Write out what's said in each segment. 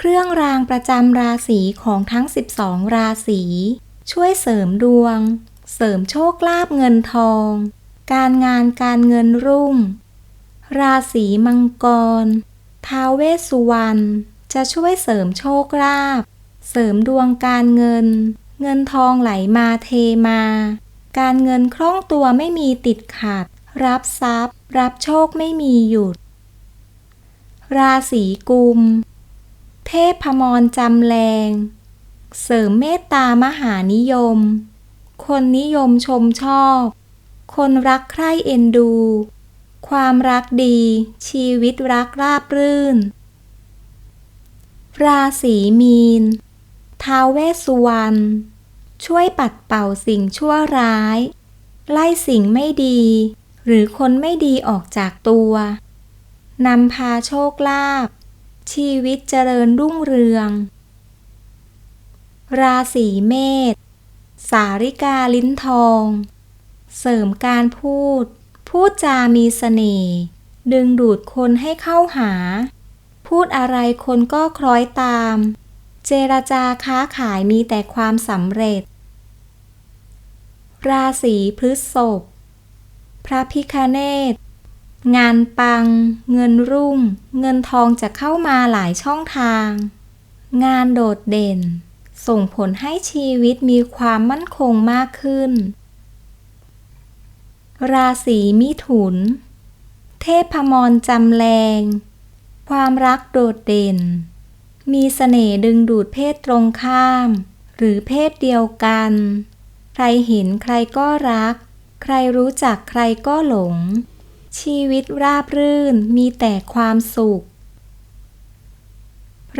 เครื่องรางประจำราศีของทั้ง 12 ราศี ช่วยเสริมดวง เสริมโชคลาภเงินทอง การงานการเงินรุ่ง ราศีมังกร ท้าวเวสสุวรรณจะช่วยเสริมโชคลาภ เสริมดวงการเงิน เงินทองไหลมาเทมา การเงินคล่องตัวไม่มีติดขัด รับทรัพย์ รับโชคไม่มีหยุด ราศีกุม เทพพมรจำแรง เสริมเมตตามหานิยม คนนิยมชมชอบ คนรักใคร่เอ็นดู ความรักดี ชีวิตรักราบรื่น ราศีมีน ท้าวเวสสุวรรณ ช่วยปัดเป่าสิ่งชั่วร้าย ไล่สิ่งไม่ดี หรือคนไม่ดีออกจากตัวนำพาโชคลาภ ชีวิตเจริญรุ่งเรือง ราศีเมษ สาริกาลิ้นทอง เสริมการพูด พูดจามีเสน่ห์ ดึงดูดคนให้เข้าหา พูดอะไรคนก็คล้อยตาม เจรจาค้าขายมีแต่ความสำเร็จ ราศีพฤษภพระพิคเนต งานปัง เงินรุ่ง เงินทองจะเข้ามาหลายช่องทาง งานโดดเด่น ส่งผลให้ชีวิตมีความมั่นคงมากขึ้น ราศีมิถุน เทพมรจำแรง ความรักโดดเด่น มีเสน่ห์ดึงดูดเพศตรงข้าม หรือเพศเดียวกัน ใครเห็นใครก็รัก ใครรู้จักใครก็หลง ชีวิตราบรื่นมีแต่ความสุข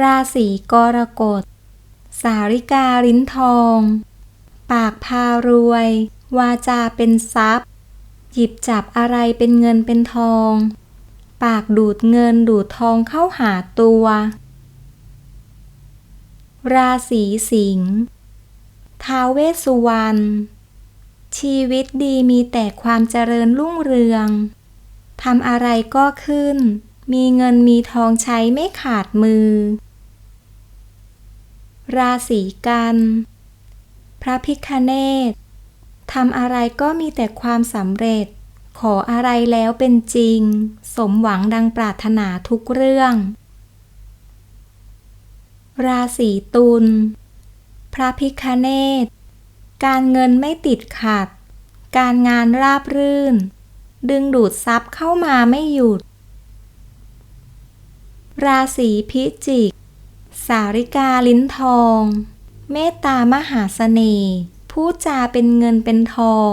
ราศีกรกฎ สาริกาลิ้นทอง ปากพารวย วาจาเป็นทรัพย์ หยิบจับอะไรเป็นเงินเป็นทอง ปากดูดเงินดูดทองเข้าหาตัว ราศีสิงห์ท้าเวสสุวรรณชีวิตดีมีแต่ความเจริญรุ่งเรือง ทำอะไรก็ขึ้น มีเงินมีทองใช้ไม่ขาดมือ ราศีกัน พระพิคเนตทำอะไรก็มีแต่ความสำเร็จ ขออะไรแล้วเป็นจริง สมหวังดังปรารถนาทุกเรื่อง ราศีตุล พระพิคเนตการเงินไม่ติดขัด การงานราบรื่น ดึงดูดทรัพย์เข้ามาไม่หยุด ราศีพิจิก สาริกาลิ้นทอง เมตตามหาเสน่ห์พูดจาเป็นเงินเป็นทอง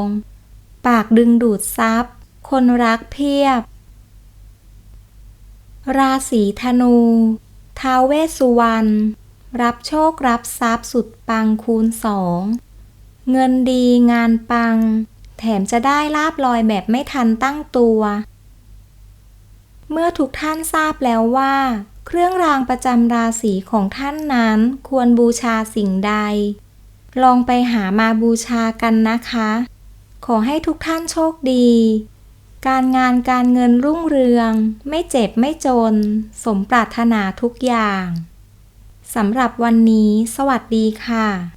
ปากดึงดูดทรัพย์ คนรักเพียบ ราศีธนูท้าวเวสสุวรรณรับโชครับทรัพย์สุดปังคูณสอง เงินดีงานปัง แถมจะได้ลาบลอยแบบไม่ทันตั้งตัว เมื่อทุกท่านทราบแล้วว่า เครื่องรางประจำราศีของท่านนั้นควรบูชาสิ่งใด ลองไปหามาบูชากันนะคะ ขอให้ทุกท่านโชคดี การงานการเงินรุ่งเรือง ไม่เจ็บไม่จน สมปรารถนาทุกอย่างสำหรับวันนี้ สวัสดีค่ะ